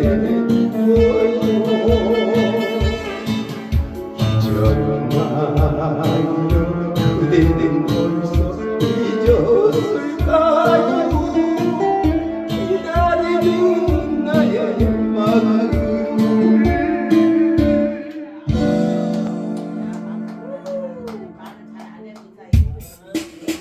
내려요 저런 마음 그대